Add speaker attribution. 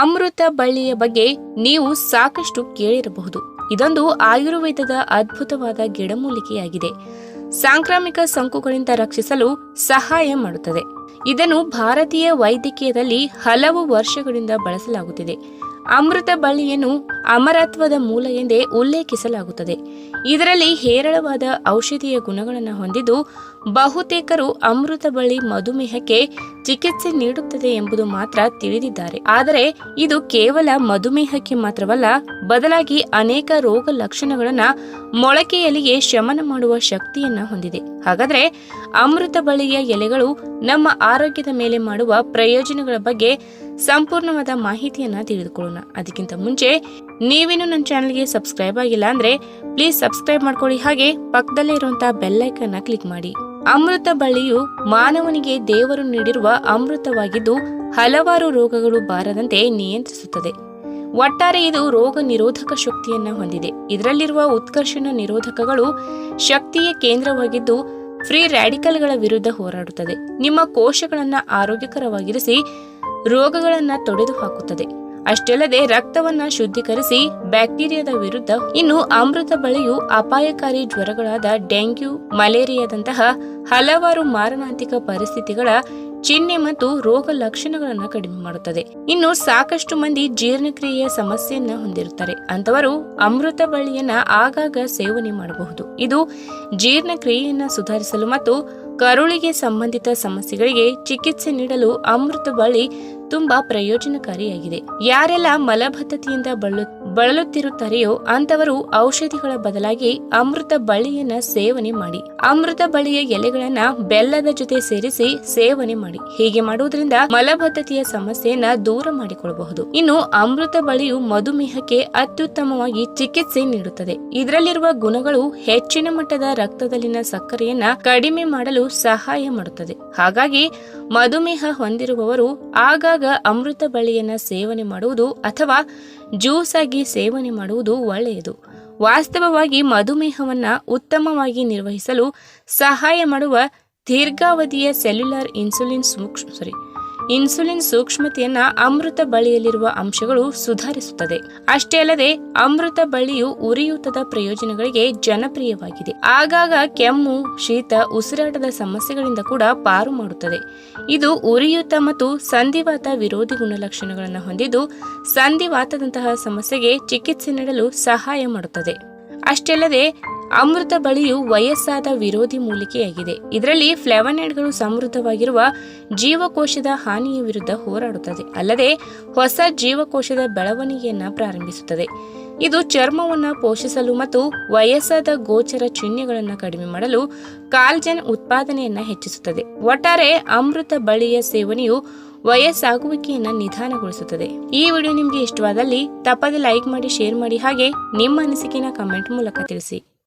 Speaker 1: ಅಮೃತ ಬಳ್ಳಿಯ ಬಗ್ಗೆ ನೀವು ಸಾಕಷ್ಟು ಕೇಳಿರಬಹುದು. ಇದೊಂದು ಆಯುರ್ವೇದದ ಅದ್ಭುತವಾದ ಗಿಡಮೂಲಿಕೆಯಾಗಿದೆ. ಸಾಂಕ್ರಾಮಿಕ ಸೋಂಕುಗಳಿಂದ ರಕ್ಷಿಸಲು ಸಹಾಯ ಮಾಡುತ್ತದೆ. ಇದನ್ನು ಭಾರತೀಯ ವೈದ್ಯಕೀಯದಲ್ಲಿ ಹಲವು ವರ್ಷಗಳಿಂದ ಬಳಸಲಾಗುತ್ತಿದೆ. ಅಮೃತ ಬಳ್ಳಿಯನ್ನು ಅಮರತ್ವದ ಮೂಲ ಎಂದೇ ಉಲ್ಲೇಖಿಸಲಾಗುತ್ತದೆ. ಇದರಲ್ಲಿ ಹೇರಳವಾದ ಔಷಧೀಯ ಗುಣಗಳನ್ನು ಹೊಂದಿದ್ದು, ಬಹುತೇಕರು ಅಮೃತ ಬಳ್ಳಿ ಮಧುಮೇಹಕ್ಕೆ ಚಿಕಿತ್ಸೆ ನೀಡುತ್ತದೆ ಎಂಬುದು ಮಾತ್ರ ತಿಳಿದಿದ್ದಾರೆ. ಆದರೆ ಇದು ಕೇವಲ ಮಧುಮೇಹಕ್ಕೆ ಮಾತ್ರವಲ್ಲ, ಬದಲಾಗಿ ಅನೇಕ ರೋಗ ಲಕ್ಷಣಗಳನ್ನು ಮೊಳಕೆಯಲ್ಲಿಯೇ ಶಮನ ಮಾಡುವ ಶಕ್ತಿಯನ್ನ ಹೊಂದಿದೆ. ಹಾಗಾದ್ರೆ ಅಮೃತ ಬಳ್ಳಿಯ ಎಲೆಗಳು ನಮ್ಮ ಆರೋಗ್ಯದ ಮೇಲೆ ಮಾಡುವ ಪ್ರಯೋಜನಗಳ ಬಗ್ಗೆ ಸಂಪೂರ್ಣವಾದ ಮಾಹಿತಿಯನ್ನ ತಿಳಿದುಕೊಳ್ಳೋಣ. ಅದಕ್ಕಿಂತ ಮುಂಚೆ ನೀವೇನು ನನ್ನ ಚಾನಲ್ಗೆ ಸಬ್ಸ್ಕ್ರೈಬ್ ಆಗಿಲ್ಲ ಅಂದ್ರೆ ಪ್ಲೀಸ್ ಸಬ್ಸ್ಕ್ರೈಬ್ ಮಾಡ್ಕೊಳ್ಳಿ. ಹಾಗೆ ಪಕ್ಕದಲ್ಲೇ ಇರುವಂತಹ ಬೆಲ್ಲೈಕನ್ನ ಕ್ಲಿಕ್ ಮಾಡಿ. ಅಮೃತ ಬಳ್ಳಿಯು ಮಾನವನಿಗೆ ದೇವರು ನೀಡಿರುವ ಅಮೃತವಾಗಿದ್ದು, ಹಲವಾರು ರೋಗಗಳು ಬಾರದಂತೆ ನಿಯಂತ್ರಿಸುತ್ತದೆ. ಒಟ್ಟಾರೆ ಇದು ರೋಗ ನಿರೋಧಕ ಶಕ್ತಿಯನ್ನ ಹೊಂದಿದೆ. ಇದರಲ್ಲಿರುವ ಉತ್ಕರ್ಷಣ ನಿರೋಧಕಗಳು ಶಕ್ತಿಯ ಕೇಂದ್ರವಾಗಿದ್ದು ಫ್ರೀ ರ್ಯಾಡಿಕಲ್ಗಳ ವಿರುದ್ಧ ಹೋರಾಡುತ್ತದೆ. ನಿಮ್ಮ ಕೋಶಗಳನ್ನು ಆರೋಗ್ಯಕರವಾಗಿರಿಸಿ, ರೋಗಗಳನ್ನು ತೊಡೆದು ಹಾಕುತ್ತದೆ ಅಷ್ಟಲ್ಲದೆ ರಕ್ತವನ್ನು ಶುದ್ಧೀಕರಿಸಿ, ಬ್ಯಾಕ್ಟೀರಿಯಾದ ವಿರುದ್ಧ ಇನ್ನು ಅಮೃತ ಬಳಿಯು ಅಪಾಯಕಾರಿ ಜ್ವರಗಳಾದ ಡೆಂಗ್ಯೂ, ಮಲೇರಿಯಾದಂತಹ ಹಲವಾರು ಮಾರಣಾಂತಿಕ ಪರಿಸ್ಥಿತಿಗಳ ಚಿಹ್ನೆ ಮತ್ತು ರೋಗ ಲಕ್ಷಣಗಳನ್ನು ಕಡಿಮೆ ಮಾಡುತ್ತದೆ. ಇನ್ನು ಸಾಕಷ್ಟು ಮಂದಿ ಜೀರ್ಣಕ್ರಿಯೆಯ ಸಮಸ್ಯೆಯನ್ನ ಹೊಂದಿರುತ್ತಾರೆ. ಅಂತವರು ಅಮೃತ ಬಳ್ಳಿಯನ್ನ ಆಗಾಗ ಸೇವನೆ ಮಾಡಬಹುದು. ಇದು ಜೀರ್ಣಕ್ರಿಯೆಯನ್ನ ಸುಧಾರಿಸಲು ಮತ್ತು ಕರುಳಿಗೆ ಸಂಬಂಧಿತ ಸಮಸ್ಯೆಗಳಿಗೆ ಚಿಕಿತ್ಸೆ ನೀಡಲು ಅಮೃತ ಬಳ್ಳಿ ತುಂಬಾ ಪ್ರಯೋಜನಕಾರಿಯಾಗಿದೆ. ಯಾರೆಲ್ಲ ಮಲಬದ್ಧತೆಯಿಂದ ಬಳಲು, ಬಳಲುತ್ತಿರುತ್ತಾರೆಯೋ ಅಂತವರು ಔಷಧಿಗಳ ಬದಲಾಗಿ ಅಮೃತ ಬಳ್ಳಿಯನ್ನ ಸೇವನೆ ಮಾಡಿ. ಅಮೃತ ಬಳ್ಳಿಯ ಎಲೆಗಳನ್ನ ಬೆಲ್ಲದ ಜೊತೆ ಸೇರಿಸಿ ಸೇವನೆ ಮಾಡಿ. ಹೀಗೆ ಮಾಡುವುದರಿಂದ ಮಲಬದ್ಧತೆಯ ಸಮಸ್ಯೆಯನ್ನ ದೂರ ಮಾಡಿಕೊಳ್ಳಬಹುದು. ಇನ್ನು ಅಮೃತ ಬಳ್ಳಿಯು ಮಧುಮೇಹಕ್ಕೆ ಅತ್ಯುತ್ತಮವಾಗಿ ಚಿಕಿತ್ಸೆ ನೀಡುತ್ತದೆ. ಇದರಲ್ಲಿರುವ ಗುಣಗಳು ಹೆಚ್ಚಿನ ಮಟ್ಟದ ರಕ್ತದಲ್ಲಿನ ಸಕ್ಕರೆಯನ್ನ ಕಡಿಮೆ ಮಾಡಲು ಸಹಾಯ ಮಾಡುತ್ತದೆ. ಹಾಗಾಗಿ ಮಧುಮೇಹ ಹೊಂದಿರುವವರು ಆಗಾಗ ಅಮೃತ ಬಳ್ಳಿಯನ್ನು ಸೇವನೆ ಮಾಡುವುದು ಅಥವಾ ಜ್ಯೂಸ್ ಆಗಿ ಸೇವನೆ ಮಾಡುವುದು ಒಳ್ಳೆಯದು. ವಾಸ್ತವವಾಗಿ ಮಧುಮೇಹವನ್ನು ಉತ್ತಮವಾಗಿ ನಿರ್ವಹಿಸಲು ಸಹಾಯ ಮಾಡುವ ದೀರ್ಘಾವಧಿಯ ಸೆಲ್ಯುಲರ್ ಇನ್ಸುಲಿನ್ ಸೂಕ್ಷ್ಮ ಸಾರಿ ಇನ್ಸುಲಿನ್ ಸೂಕ್ಷ್ಮತೆಯನ್ನ ಅಮೃತ ಬಳ್ಳಿಯಲ್ಲಿರುವ ಅಂಶಗಳು ಸುಧಾರಿಸುತ್ತದೆ. ಅಷ್ಟೇ ಅಲ್ಲದೆ, ಅಮೃತ ಬಳ್ಳಿಯು ಉರಿಯೂತದ ಪ್ರಯೋಜನಗಳಿಗೆ ಜನಪ್ರಿಯವಾಗಿದೆ. ಆಗಾಗ ಕೆಮ್ಮು, ಶೀತ, ಉಸಿರಾಟದ ಸಮಸ್ಯೆಗಳಿಂದ ಕೂಡ ಪಾರು ಮಾಡುತ್ತದೆ. ಇದು ಉರಿಯೂತ ಮತ್ತು ಸಂಧಿವಾತ ವಿರೋಧಿ ಗುಣಲಕ್ಷಣಗಳನ್ನು ಹೊಂದಿದ್ದು, ಸಂಧಿವಾತದಂತಹ ಸಮಸ್ಯೆಗೆ ಚಿಕಿತ್ಸೆ ನೀಡಲು ಸಹಾಯ ಮಾಡುತ್ತದೆ. ಅಷ್ಟೇ ಅಲ್ಲದೆ ಅಮೃತ ಬಳಿಯು ವಯಸ್ಸಾದ ವಿರೋಧಿ ಮೂಲಿಕೆಯಾಗಿದೆ. ಇದರಲ್ಲಿ ಫ್ಲೆವನೈಡ್ಗಳು ಸಮೃದ್ಧವಾಗಿರುವ ಜೀವಕೋಶದ ಹಾನಿಯ ವಿರುದ್ಧ ಹೋರಾಡುತ್ತದೆ. ಅಲ್ಲದೆ ಹೊಸ ಜೀವಕೋಶದ ಬೆಳವಣಿಗೆಯನ್ನು ಪ್ರಾರಂಭಿಸುತ್ತದೆ. ಇದು ಚರ್ಮವನ್ನು ಪೋಷಿಸಲು ಮತ್ತು ವಯಸ್ಸಾದ ಗೋಚರ ಚಿಹ್ನೆಗಳನ್ನು ಕಡಿಮೆ ಮಾಡಲು ಕಾಲ್ಜನ್ ಉತ್ಪಾದನೆಯನ್ನು ಹೆಚ್ಚಿಸುತ್ತದೆ. ಒಟ್ಟಾರೆ ಅಮೃತ ಬಳಿಯ ಸೇವನೆಯು ವಯಸ್ಸಾಗುವಿಕೆಯನ್ನ ನಿಧಾನಗೊಳಿಸುತ್ತದೆ. ಈ ವಿಡಿಯೋ ನಿಮಗೆ ಇಷ್ಟವಾದಲ್ಲಿ ತಪ್ಪದೆ ಲೈಕ್ ಮಾಡಿ, ಶೇರ್ ಮಾಡಿ ಹಾಗೆ ನಿಮ್ಮ ಅನಿಸಿಕೆನ ಕಮೆಂಟ್ ಮೂಲಕ ತಿಳಿಸಿ.